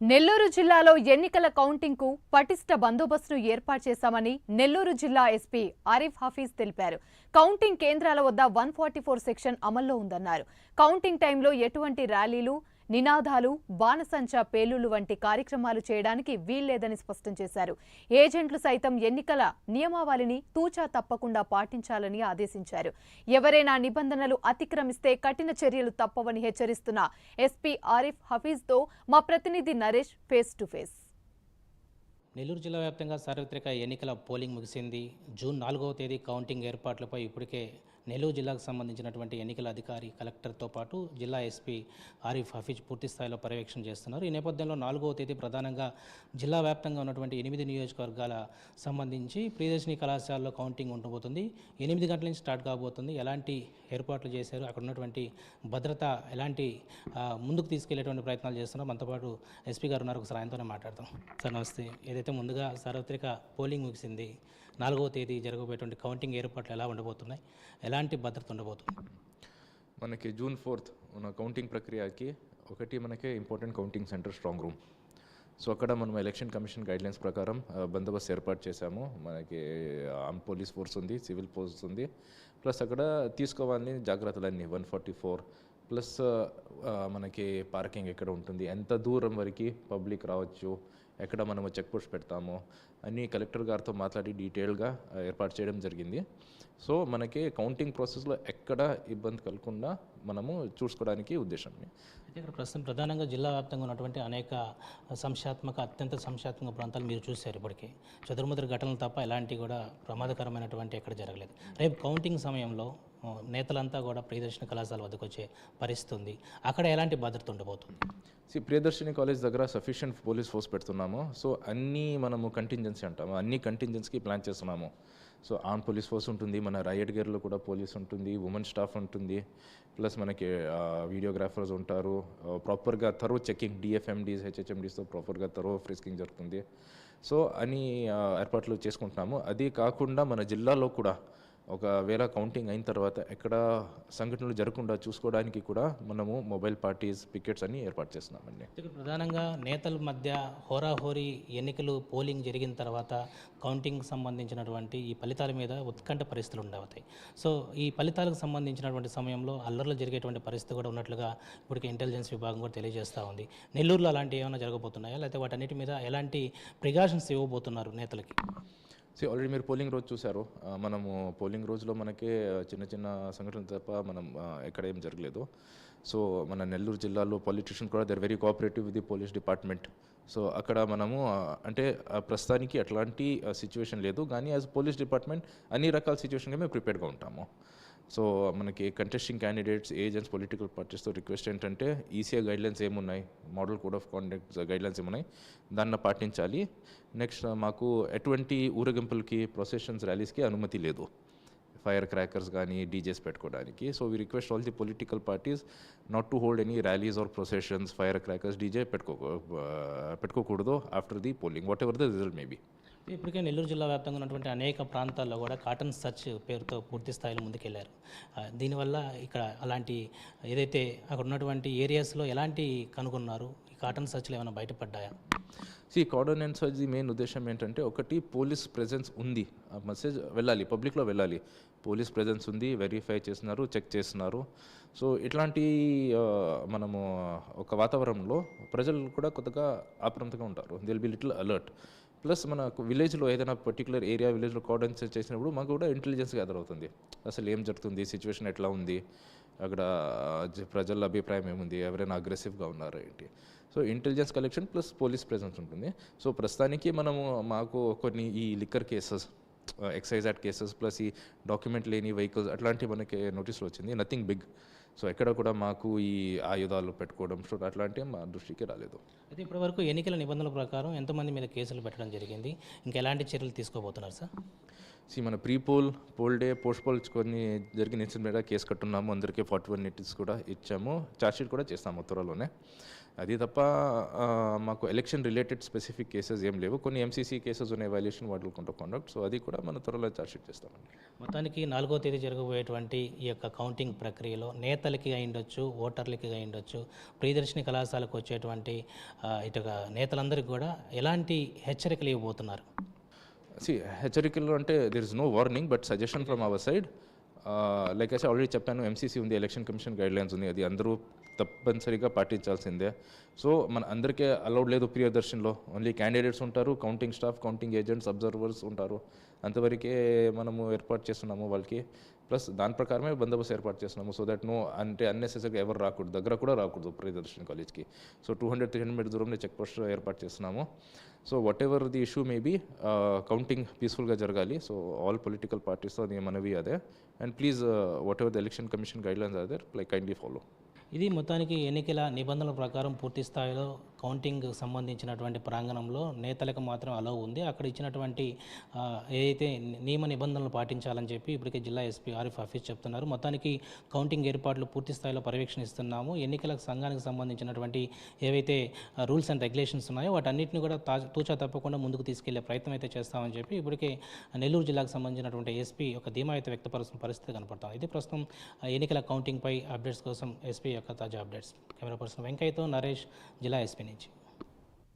నెల్లూరు జిల్లాలో ఎన్నికల కౌంటింగ్కు పటిష్ట బందోబస్తును ఏర్పాటు చేశామని నెల్లూరు జిల్లా ఎస్పీ ఆరిఫ్ హఫీజ్ తెలిపారు. కౌంటింగ్ కేంద్రాల వద్ద వన్ ఫార్టీ ఫోర్ సెక్షన్ అమల్లో ఉందన్నారు. కౌంటింగ్ టైంలో ఎటువంటి ర్యాలీలు నినాదాలు బాణసంచా పేలుళ్ళు వంటి కార్యక్రమాలు చేయడానికి వీల్లేదని స్పష్టం చేశారు. ఏజెంట్లు సైతం ఎన్నికల నియమావళిని తూచా తప్పకుండా పాటించాలని ఆదేశించారు. ఎవరైనా నిబంధనలు అతిక్రమిస్తే కఠిన చర్యలు తప్పవని హెచ్చరిస్తున్న ఎస్పీ ఆరిఫ్ హఫీజ్తో మా ప్రతినిధి Naresh face to face. Nellore జిల్లా వ్యాప్తంగా సార్వత్రిక ఎన్నికల పోలింగ్ ముగిసింది. జూన్ నాలుగవ తేదీ కౌంటింగ్ ఏర్పాట్లపై ఇప్పటికే నెల్లూరు జిల్లాకు సంబంధించినటువంటి ఎన్నికల అధికారి కలెక్టర్తో పాటు జిల్లా ఎస్పీ ఆరిఫ్ హఫీజ్ పూర్తి స్థాయిలో పర్యవేక్షణ చేస్తున్నారు. ఈ నేపథ్యంలో నాలుగవ తేదీ ప్రధానంగా జిల్లా వ్యాప్తంగా ఉన్నటువంటి ఎనిమిది నియోజకవర్గాల సంబంధించి ప్రియదర్శిని కళాశాలలో కౌంటింగ్ ఉండబోతుంది. ఎనిమిది గంటల నుంచి స్టార్ట్ కాబోతుంది. ఎలాంటి ఏర్పాట్లు చేశారు? అక్కడ ఉన్నటువంటి భద్రత ఎలాంటి ముందుకు తీసుకెళ్ళేటువంటి ప్రయత్నాలు చేస్తున్నారో మనతో పాటు ఎస్పీ గారు ఉన్నారు. ఒకసారి ఆయనతోనే మాట్లాడతాం సార్ నమస్తే. ఏదైతే ముందుగా సార్వత్రిక పోలింగ్ ముగిసింది నాలుగవ తేదీ జరగబోయేటువంటి కౌంటింగ్ ఏర్పాట్లు ఎలా ఉండబోతున్నాయి? ఎలాంటి భద్రత ఉండబోతుంది? మనకి జూన్ ఫోర్త్ ఉన్న కౌంటింగ్ ప్రక్రియకి ఒకటి మనకి important counting centre strong room. So అక్కడ మనం ఎలక్షన్ కమిషన్ గైడ్లైన్స్ ప్రకారం బందోబస్తు ఏర్పాటు చేశాము. మనకి ఆర్మ్ పోలీస్ ఫోర్స్ ఉంది సివిల్ ఫోర్స్ ఉంది. ప్లస్ అక్కడ తీసుకోవాలని జాగ్రత్తలన్నీ వన్ ఫార్టీ ఫోర్. ప్లస్ మనకి పార్కింగ్ ఎక్కడ ఉంటుంది? ఎంత దూరం వరకు పబ్లిక్ రావచ్చు? ఎక్కడ మనము చెక్ పోస్ట్ పెడతామో అన్నీ కలెక్టర్ గారితో మాట్లాడి డీటెయిల్గా ఏర్పాటు చేయడం జరిగింది. సో మనకి కౌంటింగ్ ప్రాసెస్లో ఎక్కడ ఇబ్బంది కలగకుండా మనము చూసుకోవడానికి ఉద్దేశం. అయితే ఇక్కడ ప్రస్తుతం ప్రధానంగా జిల్లా వ్యాప్తంగా ఉన్నటువంటి అనేక సంశాత్మక అత్యంత సంశాత్మక ప్రాంతాలు మీరు చూశారు ఇప్పటికీ. చతుర్ముద్ర ఘటనలు తప్ప ఎలాంటి కూడా ప్రమాదకరమైనటువంటి ఎక్కడ జరగలేదు. రేపు కౌంటింగ్ సమయంలో నేతలంతా కూడా ప్రియదర్శన కళాశాల వద్దకు వచ్చే పరిస్థితి ఉంది. అక్కడ ఎలాంటి భద్రత ఉండబోతుంది? సి ప్రియదర్శిని కాలేజ్ దగ్గర సఫిషియంట్ పోలీస్ ఫోర్స్ పెడుతున్నాము. సో అన్నీ మనము కంటింజెన్సీ అంటాము. అన్ని కంటింజెన్సీకి ప్లాన్ చేస్తున్నాము. సో ఆన్ పోలీస్ ఫోర్స్ ఉంటుంది. మన రయట్ గేర్లో కూడా పోలీస్ ఉంటుంది. ఉమెన్ స్టాఫ్ ఉంటుంది. ప్లస్ మనకి వీడియోగ్రాఫర్స్ ఉంటారు. ప్రాపర్గా థరో చెకింగ్ డిఎఫ్ఎండీస్ హెచ్హెచ్ఎండీస్తో ప్రాపర్గా థరో ఫ్రిస్కింగ్ జరుగుతుంది. సో అన్ని ఏర్పాట్లు చేసుకుంటున్నాము. అది కాకుండా మన జిల్లాలో కూడా ఒకవేళ కౌంటింగ్ అయిన తర్వాత ఎక్కడ సంఘటనలు జరగకుండా చూసుకోవడానికి కూడా మనము మొబైల్ పార్టీస్ పికెట్స్ అన్ని ఏర్పాటు చేస్తున్నామండి. ప్రధానంగా నేతల మధ్య హోరాహోరీ ఎన్నికలు పోలింగ్ జరిగిన తర్వాత కౌంటింగ్ సంబంధించినటువంటి ఈ ఫలితాల మీద ఉత్కంఠ పరిస్థితులు ఉండవుతాయి సో ఈ ఫలితాలకు సంబంధించినటువంటి సమయంలో అల్లర్లు జరిగేటువంటి పరిస్థితి కూడా ఉన్నట్లుగా ఇప్పటికే ఇంటెలిజెన్స్ విభాగం కూడా తెలియజేస్తూ ఉంది. నెల్లూరులో అలాంటి ఏమైనా జరగబోతున్నాయా? లేకపోతే వాటన్నిటి మీద ఎలాంటి ప్రికాషన్స్ ఇవ్వబోతున్నారు నేతలకి? సో ఆల్రెడీ మీరు పోలింగ్ రోజు చూశారు. మనము పోలింగ్ రోజులో మనకే చిన్న చిన్న సంఘటనలు తప్ప మనం ఎక్కడ ఏం జరగలేదు. సో మన నెల్లూరు జిల్లాలో పొలిటీషియన్ కూడా they're very cooperative with the police department so అక్కడ మనము అంటే ప్రస్తుతానికి అట్లాంటి సిచ్యువేషన్ లేదు. కానీ యాజ్ పోలీస్ డిపార్ట్మెంట్ అన్ని రకాల సిచ్యువేషన్గా మేము ప్రిపేర్గా ఉంటాము. సో మనకి కంటెస్టింగ్ క్యాండిడేట్స్ ఏజెంట్స్ పొలిటికల్ పార్టీస్తో రిక్వెస్ట్ ఏంటంటే ఈసీఐ గైడ్లైన్స్ ఏమున్నాయి? Model code of conduct guidelines ఏమున్నాయి? దాన్ని పాటించాలి. నెక్స్ట్ మాకు ఎటువంటి ఊరగింపులకి ప్రొసెషన్స్ ర్యాలీస్కి అనుమతి లేదు. ఫైర్ క్రాకర్స్ కానీ డీజేస్ పెట్టుకోవడానికి. So we request all the political parties not to hold any rallies or processions fire crackers DJ పెట్టుకో పెట్టుకోకూడదు after the polling whatever the result maybe ఇప్పటికే నెల్లూరు జిల్లా వ్యాప్తంగా ఉన్నటువంటి అనేక ప్రాంతాల్లో కూడా కాటన్ సర్చ్ పేరుతో పూర్తి స్థాయిలో ముందుకెళ్ళారు. దీనివల్ల ఇక్కడ అలాంటి ఏదైతే అక్కడ ఉన్నటువంటి ఏరియాస్లో ఎలాంటి కనుగొన్నారు? ఈ కాటన్ సర్చ్లు ఏమైనా బయటపడ్డాయా? సి అండ్ సర్జీ మెయిన్ ఉద్దేశం ఏంటంటే ఒకటి పోలీస్ ప్రెజెన్స్ ఉంది. ఆ మెసేజ్ వెళ్ళాలి పబ్లిక్లో వెళ్ళాలి. పోలీస్ ప్రెజెన్స్ ఉంది వెరిఫై చేస్తున్నారు చెక్ చేస్తున్నారు సో ఇట్లాంటి మనము ఒక వాతావరణంలో ప్రజలు కూడా కొత్తగా అప్రమత్తంగా ఉంటారు. They'll be little alert plus మన విలేజ్లో ఏదైనా పర్టికులర్ ఏరియా విలేజ్లో కోఆర్డినేషన్ చేసినప్పుడు మాకు కూడా ఇంటెలిజెన్స్ గ్యాదర్ అవుతుంది. అసలు ఏం జరుగుతుంది సిచ్యువేషన్ ఎట్లా ఉంది అక్కడ ప్రజల అభిప్రాయం ఏముంది ఎవరైనా అగ్రెసివ్గా ఉన్నారా ఏంటి? So intelligence collection plus police presence ఉంటుంది. సో ప్రస్తుతానికి మనము మాకు కొన్ని ఈ liquor cases excise act cases plus ఈ డాక్యుమెంట్ లేని వెహికల్స్ అట్లాంటివి మనకి నోటీసులు వచ్చింది. నథింగ్ బిగ్ సో ఎక్కడ కూడా మాకు ఈ ఆయుధాలు పెట్టుకోవడం సో అట్లాంటివి మా దృష్టికి రాలేదు. అయితే ఇప్పటివరకు ఎన్నికల నిబంధనల ప్రకారం ఎంతమంది మీద కేసులు పెట్టడం జరిగింది? ఇంకా ఎలాంటి చర్యలు తీసుకోబోతున్నారు సార్? సి మన pre poll poll day post poll కొన్ని జరిగిన ఇన్సిడెంట్ మీద కేసు కట్టున్నాము. అందరికీ ఫార్టీ వన్ నోటీస్ కూడా ఇచ్చాము. ఛార్జ్షీట్ కూడా చేస్తాము త్వరలోనే. అది తప్ప మాకు ఎలక్షన్ రిలేటెడ్ స్పెసిఫిక్ కేసెస్ ఏం లేవు. కొన్ని ఎంసీసీ కేసెస్ ఉన్నాయి వైలేషన్ వాటిలో కొంత కాండక్ట్. సో అది కూడా మనం త్వరలో చార్జ్షీట్ చేస్తామండి. మొత్తానికి నాలుగో తేదీ జరగబోయేటువంటి ఈ యొక్క కౌంటింగ్ ప్రక్రియలో నేతలకి అయిండొచ్చు ఓటర్లకి అయిండొచ్చు ప్రియదర్శిని కళాశాలకు వచ్చేటువంటి ఆ, ఇటు నేతలందరికీ కూడా ఎలాంటి హెచ్చరికలు ఇవ్వబోతున్నారు? సి హెచ్చరికలు అంటే there is no warning but suggestion from our side like అయితే ఆల్రెడీ చెప్పాను ఎంసీసీ ఉంది ఎలక్షన్ కమిషన్ గైడ్ లైన్స్ ఉంది అది అందరూ తప్పనిసరిగా పాటించాల్సిందే. సో మన అందరికీ అలౌడ్ లేదు ప్రియదర్శన్లో. ఓన్లీ క్యాండిడేట్స్ ఉంటారు counting staff counting agents observers ఉంటారు. అంతవరకే మనము ఏర్పాటు చేస్తున్నాము వాళ్ళకి. ప్లస్ దాని ప్రకారమే బందోబస్తు ఏర్పాటు చేస్తున్నాము. సో దట్ నో అంటే అన్నెసెసరీగా ఎవరు రాకూడదు. దగ్గర కూడా రాకూడదు ప్రియదర్శన్ కాలేజ్కి. So two hundred three hundred meter దూరంలో చెక్ పోస్ట్ ఏర్పాటు చేస్తున్నాము. So whatever the issue maybe counting పీస్ఫుల్గా జరగాలి. సో ఆల్ పొలిటికల్ పార్టీస్తో అది మనవి అదే. And please whatever the election commission guidelines అదే లైక్ కైండ్లీ ఫాలో ఇది మొత్తానికి ఎన్నికల నిబంధనల ప్రకారం పూర్తి స్థాయిలో కౌంటింగ్ సంబంధించినటువంటి ప్రాంగణంలో నేతలకు మాత్రం అలవ్ ఉంది. అక్కడ ఇచ్చినటువంటి ఏదైతే నియమ నిబంధనలు పాటించాలని చెప్పి ఇప్పటికే జిల్లా ఎస్పీ ఆరిఫ్ హఫీజ్ చెప్తున్నారు. మొత్తానికి కౌంటింగ్ ఏర్పాట్లు పూర్తి స్థాయిలో పర్యవేక్షణిస్తున్నాము. ఎన్నికల సంఘానికి సంబంధించినటువంటి ఏవైతే రూల్స్ అండ్ రెగ్యులేషన్స్ ఉన్నాయో వాటన్నిటిని కూడా తూచా తప్పకుండా ముందుకు తీసుకెళ్ళే ప్రయత్నం అయితే చేస్తామని చెప్పి ఇప్పటికే నెల్లూరు జిల్లాకు సంబంధించినటువంటి ఎస్పీ ఒక ధీమా అయితే వ్యక్తపరుస్తున్న పరిస్థితి కనపడతాం ఇది ప్రస్తుతం ఎన్నికల కౌంటింగ్పై అప్డేట్స్ కోసం ఎస్పీ యొక్క తాజా అప్డేట్స్. కెమెరా పర్సన్ వెంకయ్యతో నరేష్ జిల్లా ఎస్పీ నుంచి